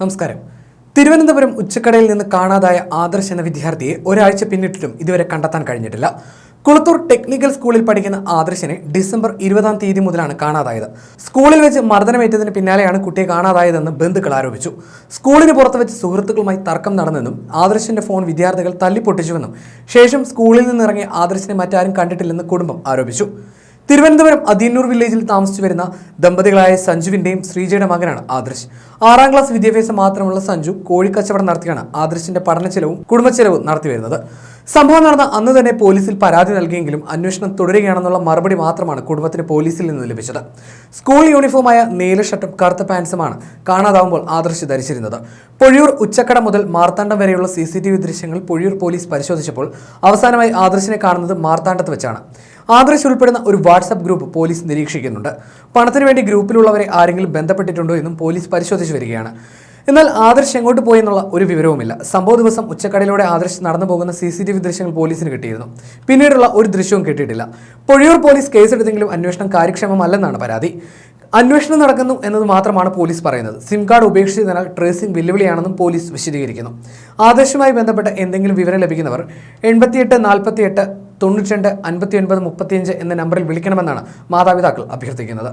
നമസ്കാരം. തിരുവനന്തപുരം ഉച്ചക്കടയിൽ നിന്ന് കാണാതായ ആദർശ് എന്ന വിദ്യാർത്ഥിയെ ഒരാഴ്ച പിന്നിട്ടിട്ടും ഇതുവരെ കണ്ടെത്താൻ കഴിഞ്ഞിട്ടില്ല. കുളത്തൂർ ടെക്നിക്കൽ സ്കൂളിൽ പഠിക്കുന്ന ആദർശിനെ ഡിസംബർ ഇരുപതാം തീയതി മുതലാണ് കാണാതായത്. സ്കൂളിൽ വെച്ച് മർദ്ദനമേറ്റതിന് പിന്നാലെയാണ് കുട്ടിയെ കാണാതായതെന്ന് ബന്ധുക്കൾ ആരോപിച്ചു. സ്കൂളിന് പുറത്ത് വെച്ച് സുഹൃത്തുക്കളുമായി തർക്കം നടന്നെന്നും ആദർശിന്റെ ഫോൺ വിദ്യാർത്ഥികൾ തല്ലിപ്പൊട്ടിച്ചുവെന്നും ശേഷം സ്കൂളിൽ നിന്നിറങ്ങിയ ആദർശിനെ മറ്റാരും കണ്ടിട്ടില്ലെന്ന് കുടുംബം ആരോപിച്ചു. തിരുവനന്തപുരം അതിയന്നൂർ വില്ലേജിൽ താമസിച്ചു വരുന്ന ദമ്പതികളായ സഞ്ജുവിന്റെയും ശ്രീജയുടെ മകനാണ് ആദർശ്. ആറാം ക്ലാസ് വിദ്യാഭ്യാസം മാത്രമുള്ള സഞ്ജു കോഴിക്കച്ചവടം നടത്തിയാണ് ആദർശിന്റെ പഠന ചെലവും കുടുംബച്ചെലവും നടത്തി വരുന്നത് സംഭവം നടന്ന അന്ന് തന്നെ പോലീസിൽ പരാതി നൽകിയെങ്കിലും അന്വേഷണം തുടരുകയാണെന്നുള്ള മറുപടി മാത്രമാണ് കുടുംബത്തിന് പോലീസിൽ നിന്ന് ലഭിച്ചത്. സ്കൂൾ യൂണിഫോമായ നീല ഷർട്ടും കറുത്ത പാൻസുമാണ് കാണാതാവുമ്പോൾ ആദർശ് ധരിച്ചിരുന്നത്. പൊഴിയൂർ ഉച്ചക്കട മുതൽ മാർത്താണ്ഡം വരെയുള്ള സി സി ടി വി ദൃശ്യങ്ങൾ പൊഴിയൂർ പോലീസ് പരിശോധിച്ചപ്പോൾ അവസാനമായി ആദർശിനെ കാണുന്നത് മാർത്താണ്ഡത്ത് വെച്ചാണ്. ആദർശ് ഉൾപ്പെടുന്ന ഒരു വാട്സപ്പ് ഗ്രൂപ്പ് പോലീസ് നിരീക്ഷിക്കുന്നുണ്ട്. പണത്തിനു വേണ്ടി ഗ്രൂപ്പിലുള്ളവരെ ആരെങ്കിലും ബന്ധപ്പെട്ടിട്ടുണ്ടോ എന്നും പോലീസ് പരിശോധിച്ചു വരികയാണ്. എന്നാൽ ആദർശ് എങ്ങോട്ട് പോയി എന്നുള്ള ഒരു വിവരവുമില്ല. സംഭവ ദിവസം ഉച്ചക്കടയിലൂടെ ആദർശ് നടന്നു പോകുന്ന സി സി ടി വി ദൃശ്യങ്ങൾ പോലീസിന് കിട്ടിയിരുന്നു. പിന്നീടുള്ള ഒരു ദൃശ്യവും കിട്ടിയിട്ടില്ല. പൊഴിയൂർ പോലീസ് കേസെടുത്തെങ്കിലും അന്വേഷണം കാര്യക്ഷമമല്ലെന്നാണ് പരാതി. അന്വേഷണം നടക്കുന്നു എന്നത് മാത്രമാണ് പോലീസ് പറയുന്നത്. സിം കാർഡ് ഉപേക്ഷിച്ചതിനാൽ ട്രേസിംഗ് വെല്ലുവിളിയാണെന്നും പോലീസ് വിശദീകരിക്കുന്നു. ആദർശുമായി ബന്ധപ്പെട്ട എന്തെങ്കിലും വിവരം ലഭിക്കുന്നവർ എൺപത്തിയെട്ട് നാൽപ്പത്തിയെട്ട് തൊണ്ണൂറ്റി രണ്ട് അൻപത്തി ഒൻപത് മുപ്പത്തിയഞ്ച് എന്ന നമ്പറിൽ വിളിക്കണമെന്നാണ് മാതാപിതാക്കൾ അഭ്യർത്ഥിക്കുന്നത്.